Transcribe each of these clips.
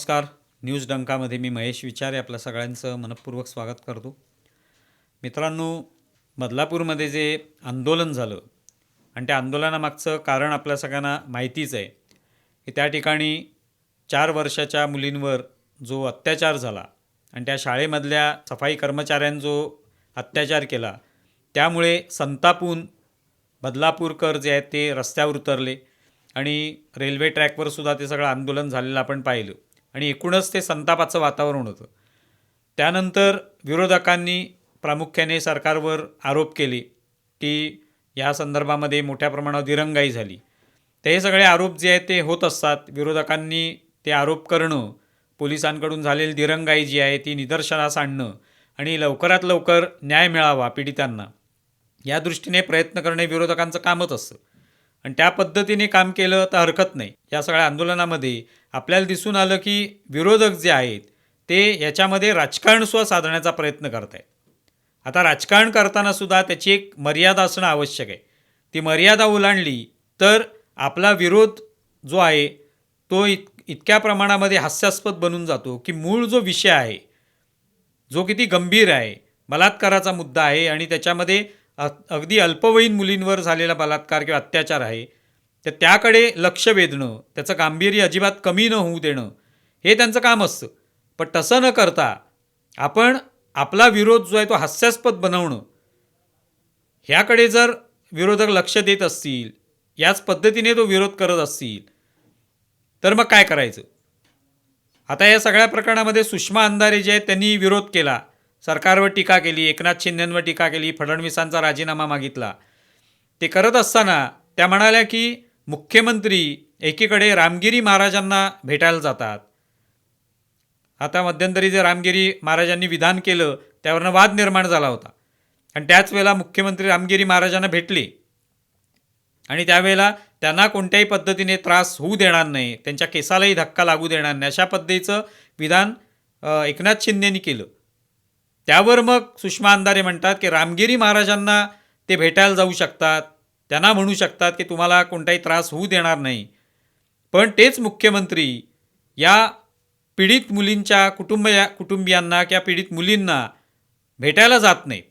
नमस्कार. न्यूज डंकामध्ये मी महेश विचारे आपल्या सगळ्यांचं मनपूर्वक स्वागत करतो. मित्रांनो बदलापूरमध्ये जे आंदोलन झालं आणि त्या आंदोलनामागचं कारण आपल्या सगळ्यांना माहितीच आहे की त्या ठिकाणी चार वर्षाच्या मुलींवर जो अत्याचार झाला आणि त्या शाळेमधल्या सफाई कर्मचाऱ्यांनी जो अत्याचार केला त्यामुळे संतापून बदलापूरकर जे आहेत ते रस्त्यावर उतरले आणि रेल्वे ट्रॅकवर सुद्धा ते सगळं आंदोलन झालेलं आपण पाहिलं. आणि एकूणच ते संतापाचं वातावरण होतं. त्यानंतर विरोधकांनी प्रामुख्याने सरकारवर आरोप केले की या संदर्भामध्ये मोठ्या प्रमाणावर दिरंगाई झाली. ते हे सगळे आरोप जे आहेत ते होत असतात. विरोधकांनी ते आरोप करणं पोलिसांकडून झालेली दिरंगाई जी आहे ती निदर्शनास आणणं आणि लवकरात लवकर न्याय मिळावा पीडितांना. या दृष्टीने प्रयत्न करणे विरोधकांचं कामच असतं. आणि त्या पद्धतीने काम केलं तर हरकत नाही. या सगळ्या आंदोलनामध्ये आपल्याला दिसून आलं की विरोधक जे आहेत ते याच्यामध्ये राजकारणसुद्धा साधण्याचा प्रयत्न करत आहेत आता राजकारण करताना सुद्धा त्याची एक मर्यादा असणं आवश्यक आहे. ती मर्यादा ओलांडली तर आपला विरोध जो आहे तो इत इतक्या प्रमाणामध्ये हास्यास्पद बनून जातो की मूळ जो विषय आहे जो किती गंभीर आहे बलात्काराचा मुद्दा आहे आणि त्याच्यामध्ये अगदी अल्पवयीन मुलींवर झालेला बलात्कार किंवा अत्याचार आहे तर त्याकडे लक्ष वेधणं त्याचं गांभीर्य अजिबात कमी न होऊ देणं हे त्यांचं काम असतं. पण तसं न करता आपण आपला विरोध जो आहे तो हास्यास्पद बनवणं ह्याकडे जर विरोधक लक्ष देत असतील याच पद्धतीने तो विरोध करत असतील तर मग काय करायचं? आता या सगळ्या प्रकरणामध्ये सुषमा अंधारे जे आहेत त्यांनी विरोध केला. सरकारवर टीका केली एकनाथ शिंदेंवर टीका केली फडणवीसांचा राजीनामा मागितला. ते करत असताना त्या म्हणाल्या की मुख्यमंत्री एकीकडे रामगिरी महाराजांना भेटायला जातात. आता मध्यंतरी जे रामगिरी महाराजांनी विधान केलं त्यावरनं वाद निर्माण झाला होता. आणि त्याच वेळेला मुख्यमंत्री रामगिरी महाराजांना भेटले. आणि त्यावेळेला त्यांना कोणत्याही पद्धतीने त्रास होऊ देणार नाही त्यांच्या केसालाही धक्का लागू देणार नाही अशा पद्धतीचं विधान एकनाथ शिंदेनी केलं. त्यावर मग सुषमा अंधारे म्हणतात की रामगिरी महाराजांना ते भेटायला जाऊ शकतात. त्यांना म्हणू शकतात की तुम्हाला कोणताही त्रास होऊ देणार नाही. पण तेच मुख्यमंत्री या पीडित मुलींच्या कुटुंबया कुटुंबियांना किंवा पीडित मुलींना भेटायला जात नाहीत.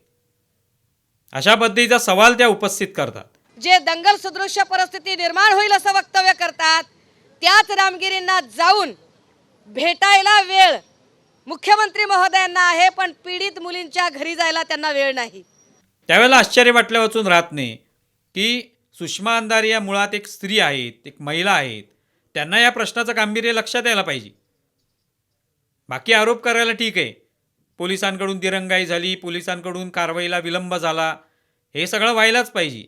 अशा पद्धतीचा सवाल त्या उपस्थित करतात. जे दंगल सदृश्य परिस्थिती निर्माण होईल असं वक्तव्य करतात त्याच रामगिरींना जाऊन भेटायला वेळ मुख्यमंत्री महोदयांना आहे पण पीडित मुलींच्या घरी जायला त्यांना वेळ नाही. त्यावेळेला आश्चर्य वाटल्या वाचून राहत नाही की सुषमा अंधारे या मुळात एक स्त्री आहेत एक महिला आहेत. त्यांना या प्रश्नाचं गांभीर्य लक्षात यायला पाहिजे. बाकी आरोप करायला ठीक आहे. पोलिसांकडून दिरंगाई झाली पोलिसांकडून कारवाईला विलंब झाला. हे सगळं व्हायलाच पाहिजे.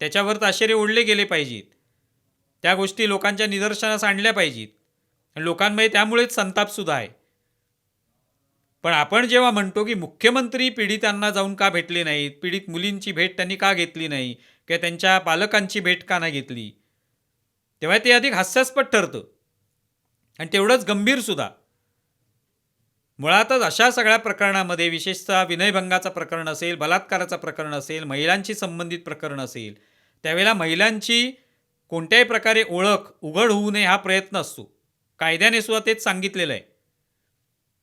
त्याच्यावर ताशेरे ओढले गेले पाहिजेत. त्या गोष्टी लोकांच्या निदर्शनास आणल्या पाहिजेत. आणि लोकांमध्ये त्यामुळेच संतापसुद्धा आहे. पण आपण जेव्हा म्हणतो की मुख्यमंत्री पीडितांना जाऊन का भेटले नाहीत पीडित मुलींची भेट त्यांनी का घेतली नाही किंवा त्यांच्या पालकांची भेट का नाही घेतली तेव्हा ते अधिक हास्यास्पद ठरतं. आणि तेवढंच गंभीरसुद्धा मुळातच अशा सगळ्या प्रकरणामध्ये विशेषतः विनयभंगाचं प्रकरण असेल बलात्काराचं प्रकरण असेल महिलांशी संबंधित प्रकरण असेल त्यावेळेला महिलांची कोणत्याही प्रकारे ओळख उघड होऊ नये हा प्रयत्न असतो. कायद्याने सुद्धा तेच सांगितलेलं आहे.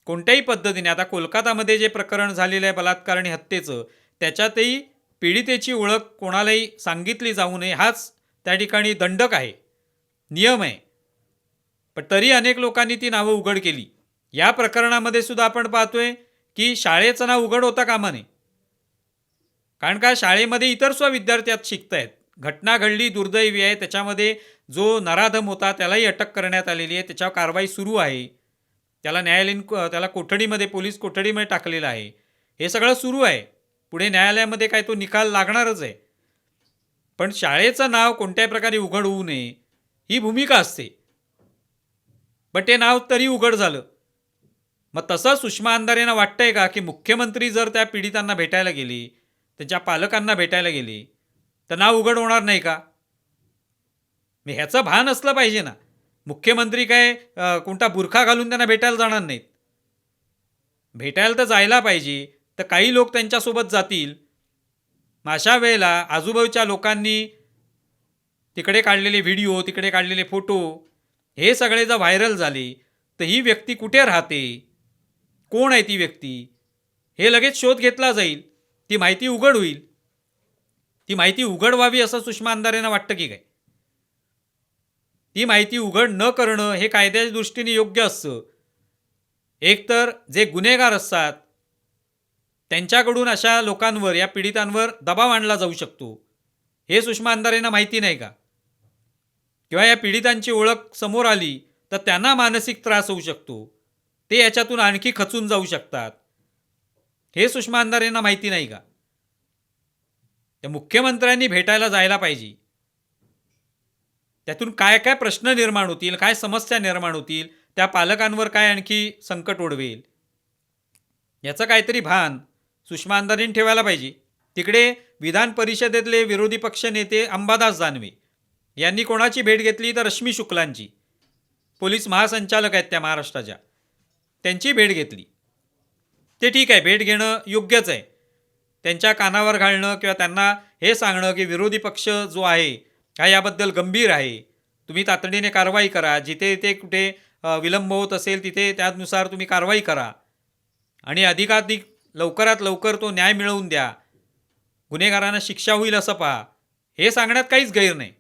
कोणत्याही पद्धतीने. आता कोलकातामध्ये जे प्रकरण झालेलं आहे बलात्कार आणि हत्येचं त्याच्यातही पीडितेची ओळख कोणालाही सांगितली जाऊ नये हाच त्या ठिकाणी दंडक आहे. नियम आहे. पण तरी अनेक लोकांनी ती नावं उघड केली. या प्रकरणामध्ये सुद्धा आपण पाहतोय की शाळेचं नाव उघड होता कामा नये कारण का शाळेमध्ये इतर सुद्धा विद्यार्थी शिकतायत. शिकत आहेत घटना घडली दुर्दैवी आहे. त्याच्यामध्ये जो नराधम होता त्यालाही अटक करण्यात आलेली आहे. त्याच्यावर कारवाई सुरू आहे. त्याला न्यायालयीन त्याला कोठडीमध्ये पोलीस कोठडीमध्ये टाकलेलं आहे. हे सगळं सुरू आहे. पुढे न्यायालयामध्ये काय तो निकाल लागणारच आहे. पण शाळेचं नाव कोणत्याही प्रकारे उघड होऊ नये ही भूमिका असते. पण ते नाव तरी उघड झालं. मग तसं सुषमा अंधारेंना वाटतंय का की मुख्यमंत्री जर त्या पीडितांना भेटायला गेली त्यांच्या पालकांना भेटायला गेली तर नाव उघड होणार नाही का? मग ह्याचं भान असलं पाहिजे ना. मुख्यमंत्री काय कोणता बुरखा घालून त्यांना भेटायला जाणार नाहीत. भेटायला तर जायला पाहिजे तर काही लोक त्यांच्यासोबत जातील. मग अशा वेळेला आजूबाजूच्या लोकांनी तिकडे काढलेले व्हिडिओ तिकडे काढलेले फोटो हे सगळे जर व्हायरल झाले तर ही व्यक्ती कुठे राहते? कोण आहे ती व्यक्ती? हे लगेच शोध घेतला जाईल. ती माहिती उघड होईल. ती माहिती उघड व्हावी असं सुषमा अंधारेंना वाटतं की काय? ती माहिती उघड न करणं हे कायद्याच्या दृष्टीने योग्य असतं. एकतर जे गुन्हेगार असतात त्यांच्याकडून अशा लोकांवर या पीडितांवर दबाव आणला जाऊ शकतो. हे सुषमा अंधारेंना माहिती नाही का? किंवा या पीडितांची ओळख समोर आली तर त्यांना मानसिक त्रास होऊ शकतो. ते याच्यातून आणखी खचून जाऊ शकतात. हे सुषमा अंधारेंना माहिती नाही का? त्या मुख्यमंत्र्यांनी भेटायला जायला पाहिजे. त्यातून काय काय प्रश्न निर्माण होतील काय समस्या निर्माण होतील त्या पालकांवर काय आणखी संकट ओढवेल? याचं काहीतरी भान सुषमा अंधारेंनी ठेवायला पाहिजे. तिकडे विधान परिषदेतले विरोधी पक्ष नेते अंबादास दानवे यांनी कोणाची भेट घेतली तर रश्मी शुक्लांची? पोलीस महासंचालक आहेत त्या महाराष्ट्राच्या. त्यांची भेट घेतली. ते ठीक आहे भेट घेणं योग्यच आहे. त्यांच्या कानावर घालणं किंवा त्यांना हे सांगणं की विरोधी पक्ष जो आहे हा याबद्दल गंभीर आहे? तुम्ही तातडीने कारवाई करा. जिथे जिथे कुठे विलंब होत असेल तिथे त्यानुसार तुम्ही कारवाई करा. आणि अधिकाधिक लवकरात लवकर तो न्याय मिळवून द्या. गुन्हेगारांना शिक्षा होईल असं पहा. हे सांगण्यात काहीच गैर नाही.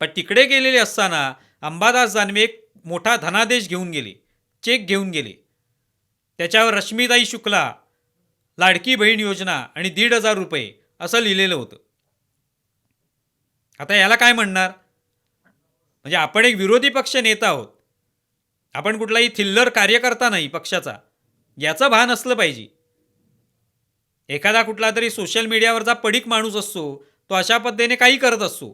पण तिकडे गेलेले असताना अंबादास दानवे एक मोठा धनादेश घेऊन गेले. चेक घेऊन गेले. त्याच्यावर रश्मीताई शुक्ला लाडकी बहीण योजना आणि दीड हजार रुपये असं लिहिलेलं होतं. आता याला काय म्हणणार? म्हणजे आपण एक विरोधी पक्ष नेता आहोत. आपण कुठलाही थिल्लर कार्यकर्ता नाही पक्षाचा. याचं भान असलं पाहिजे. एखादा कुठला तरी सोशल मीडियावरचा पडीक माणूस असतो तो अशा पद्धतीने काही करत असतो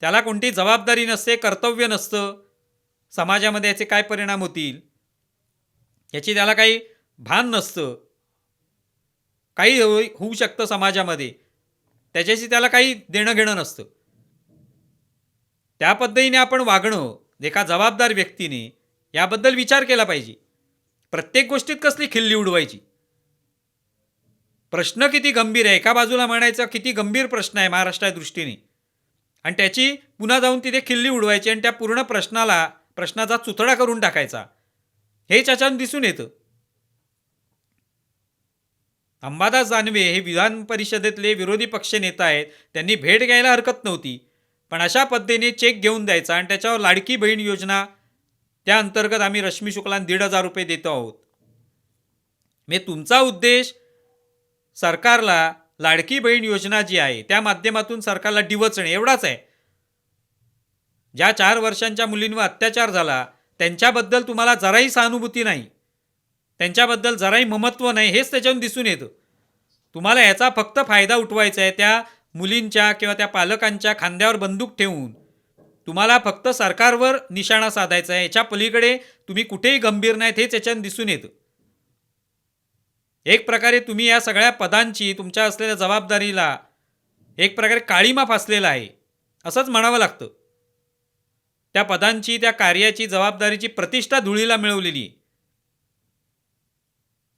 त्याला कोणती जबाबदारी नसते कर्तव्य नसतं. समाजामध्ये याचे काय परिणाम होतील? याची त्याला काही भान नसतं. काही होऊ शकतं समाजामध्ये. त्याच्याशी त्याला काही देणं घेणं नसतं. त्या पद्धतीने आपण वागणं एका जबाबदार व्यक्तीने याबद्दल विचार केला पाहिजे. प्रत्येक गोष्टीत कसली खिल्ली उडवायची? प्रश्न किती गंभीर आहे? एका बाजूला म्हणायचं किती गंभीर प्रश्न आहे महाराष्ट्रा दृष्टीने? आणि त्याची पुन्हा जाऊन तिथे खिल्ली उडवायची आणि त्या पूर्ण प्रश्नाला प्रश्नाचा चुतडा करून टाकायचा. हे त्याच्यातून दिसून येतं. अंबादास दानवे हे विधान परिषदेतले विरोधी पक्ष नेता आहेत. त्यांनी भेट घ्यायला हरकत नव्हती. पण अशा पद्धतीने चेक घेऊन द्यायचा आणि त्याच्यावर लाडकी बहीण योजना त्या अंतर्गत आम्ही रश्मी शुक्लांना दीड हजार रुपये देतो आहोत. मी तुमचा उद्देश सरकारला लाडकी बहीण योजना जी आहे त्या माध्यमातून सरकारला डिवचणे एवढाच आहे. ज्या चार वर्षांच्या मुलींवर अत्याचार झाला त्यांच्याबद्दल तुम्हाला जराही सहानुभूती नाही. त्यांच्याबद्दल जराही ममत्व नाही हेच त्याच्यातून दिसून येतं. तुम्हाला याचा फक्त फायदा उठवायचा आहे त्या मुलींच्या किंवा त्या पालकांच्या खांद्यावर बंदूक ठेवून. तुम्हाला फक्त सरकारवर निशाणा साधायचा आहे याच्या पलीकडे तुम्ही कुठेही गंभीर नाहीत हेच याच्यात दिसून येतं. एक प्रकारे तुम्ही या सगळ्या पदांची तुमच्या असलेल्या जबाबदारीला एक प्रकारे काळीमा फासलेला आहे असंच म्हणावं लागतं. त्या पदांची त्या कार्याची जबाबदारीची प्रतिष्ठा धुळीला मिळवलेली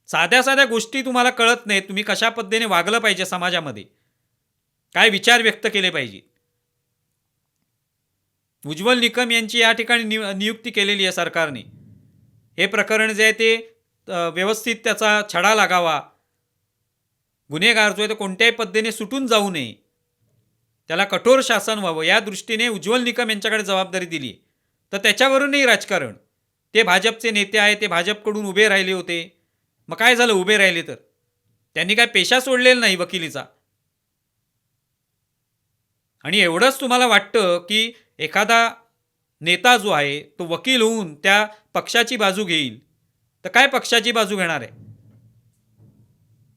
साध्या साध्या गोष्टी तुम्हाला कळत नाहीत. तुम्ही कशा पद्धतीने वागलं पाहिजे समाजामध्ये? काय विचार व्यक्त केले पाहिजे? उज्ज्वल निकम यांची या ठिकाणी नियु नियुक्ती केलेली आहे सरकारने. हे प्रकरण जे आहे ते व्यवस्थित त्याचा छडा लागावा. गुन्हेगार जो आहे तो कोणत्याही पद्धतीने सुटून जाऊ नये. त्याला कठोर शासन व्हावं. या दृष्टीने उज्ज्वल निकम यांच्याकडे जबाबदारी दिली तर त्याच्यावरूनही राजकारण. ते भाजपचे नेते आहे ते भाजपकडून उभे राहिले होते. मग काय झालं? उभे राहिले तर. त्यांनी काय पेशा सोडलेला नाही वकिलीचा? आणि एवढंच तुम्हाला वाटतं की एखादा नेता जो आहे तो वकील होऊन त्या पक्षाची बाजू घेईल. तर काय पक्षाची बाजू घेणार आहे?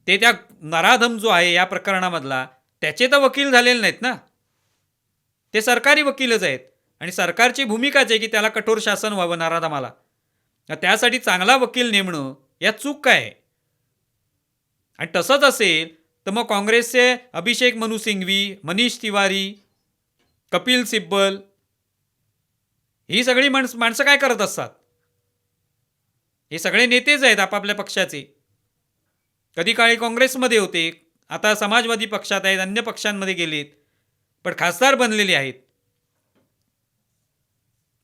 ते त्या नराधम जो आहे या प्रकरणामधला त्याचे तर वकील झालेले नाहीत ना? ते सरकारी वकीलच आहेत. आणि सरकारची भूमिकाच आहे की त्याला कठोर शासन व्हावं नराधमाला. त्यासाठी चांगला वकील नेमणं या चूक काय आणि तसंच असेल तर मग काँग्रेसचे अभिषेक मनु सिंघवी मनीष तिवारी कपिल सिब्बल ही सगळी माणस माणसं काय करत असतात? हे सगळे नेतेच आहेत आपापल्या पक्षाचे. कधी काळी काँग्रेसमध्ये होते आता समाजवादी पक्षात आहेत अन्य पक्षांमध्ये गेलेत पण खासदार बनलेले आहेत.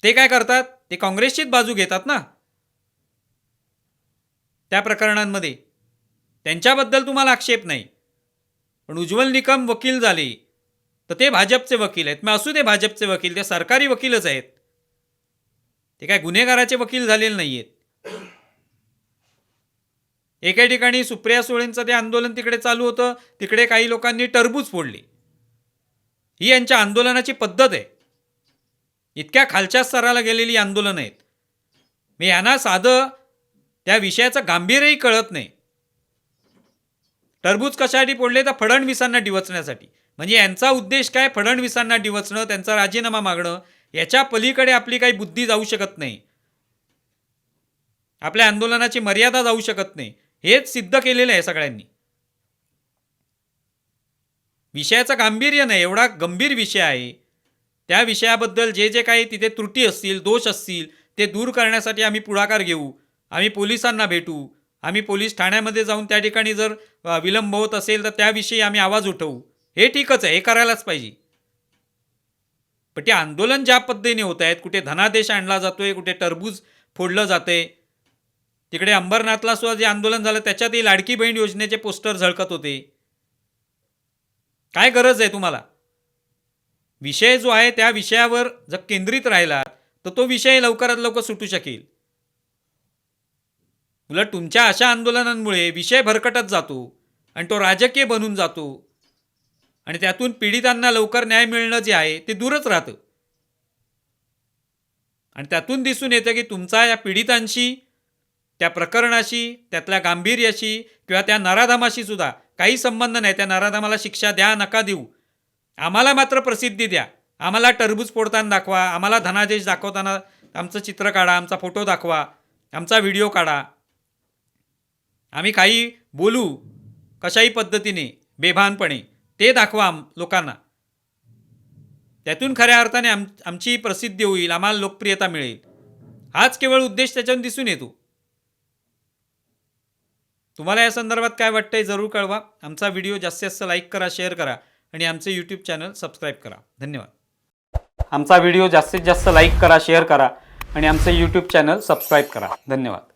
ते काय करतात? ते काँग्रेसचीच बाजू घेतात ना? त्या प्रकरणांमध्ये. त्यांच्याबद्दल तुम्हाला आक्षेप नाही. पण उज्ज्वल निकम वकील झाले तर ते भाजपचे वकील आहेत. मग असू दे भाजपचे वकील ते सरकारी वकीलच आहेत. ते काय गुन्हेगाराचे वकील झालेले नाही आहेत एका ठिकाणी सुप्रिया सुळेंचं ते आंदोलन तिकडे चालू होतं तिकडे काही लोकांनी टरबूज फोडली. ही यांच्या आंदोलनाची पद्धत आहे. इतक्या खालच्या स्तराला गेलेली आंदोलनं आहेत. मी यांना साधं त्या विषयाचं गांभीर्यही कळत नाही. टरबूज कशासाठी पडले तर फडणवीसांना डिवचण्यासाठी. म्हणजे यांचा उद्देश काय? फडणवीसांना डिवचणं त्यांचा राजीनामा मागणं याच्या पलीकडे आपली काही बुद्धी जाऊ शकत नाही. आपल्या आंदोलनाची मर्यादा जाऊ शकत नाही. हेच सिद्ध केलेलं आहे सगळ्यांनी. विषयाचं गांभीर्य नाही एवढा गंभीर विषय आहे. त्या विषयाबद्दल जे जे काही तिथे त्रुटी असतील दोष असतील ते दूर करण्यासाठी आम्ही पुढाकार घेऊ. आम्ही पोलिसांना भेटू. आम्ही पोलीस ठाण्यामध्ये जाऊन त्या ठिकाणी जर विलंब होत असेल तर त्याविषयी आम्ही आवाज उठवू. हे ठीकच आहे हे करायलाच पाहिजे. पण ते आंदोलन ज्या पद्धतीने होत आहेत कुठे धनादेश आणला जातोय कुठे टरबूज फोडलं जातंय तिकडे अंबरनाथला सुद्धा जे आंदोलन झालं त्याच्यातही लाडकी बहीण योजनेचे पोस्टर झळकत होते. काय गरज आहे तुम्हाला? विषय जो आहे त्या विषयावर जर केंद्रित राहिला तर तो विषय लवकरात लवकर सुटू शकेल. उलट तुमच्या अशा आंदोलनांमुळे विषय भरकटत जातो आणि तो राजकीय बनून जातो. आणि त्यातून पीडितांना लवकर न्याय मिळणं जे आहे ते दूरच राहतं. आणि त्यातून दिसून येतं की तुमचा या पीडितांशी त्या प्रकरणाशी त्यातल्या गांभीर्याशी किंवा त्या नराधामाशी सुद्धा काही संबंध नाही. त्या नराधामाला शिक्षा द्या नका देऊ. आम्हाला मात्र प्रसिद्धी द्या. आम्हाला टरबूज फोडताना दाखवा. आम्हाला धनादेश दाखवताना आमचं चित्र काढा आमचा फोटो दाखवा आमचा व्हिडिओ काढा. आम्ही काही बोलू कशाही पद्धतीने बेभानपणे ते दाखवा आम लोकांना. त्यातून खऱ्या अर्थाने आम आमची प्रसिद्धी होईल आम्हाला लोकप्रियता मिळेल. हाच केवळ उद्देश त्याच्यातून दिसून येतो. तुम्हाला या संदर्भात काय वाटतंय जरूर कळवा. आमचा व्हिडिओ जास्तीत जास्त लाईक करा शेअर करा आणि आमचे यूट्यूब चॅनल सबस्क्राईब करा. धन्यवाद. आमचा व्हिडिओ जास्तीत जास्त लाईक करा शेअर करा आणि आमचे यूट्यूब चॅनल सबस्क्राईब करा. धन्यवाद.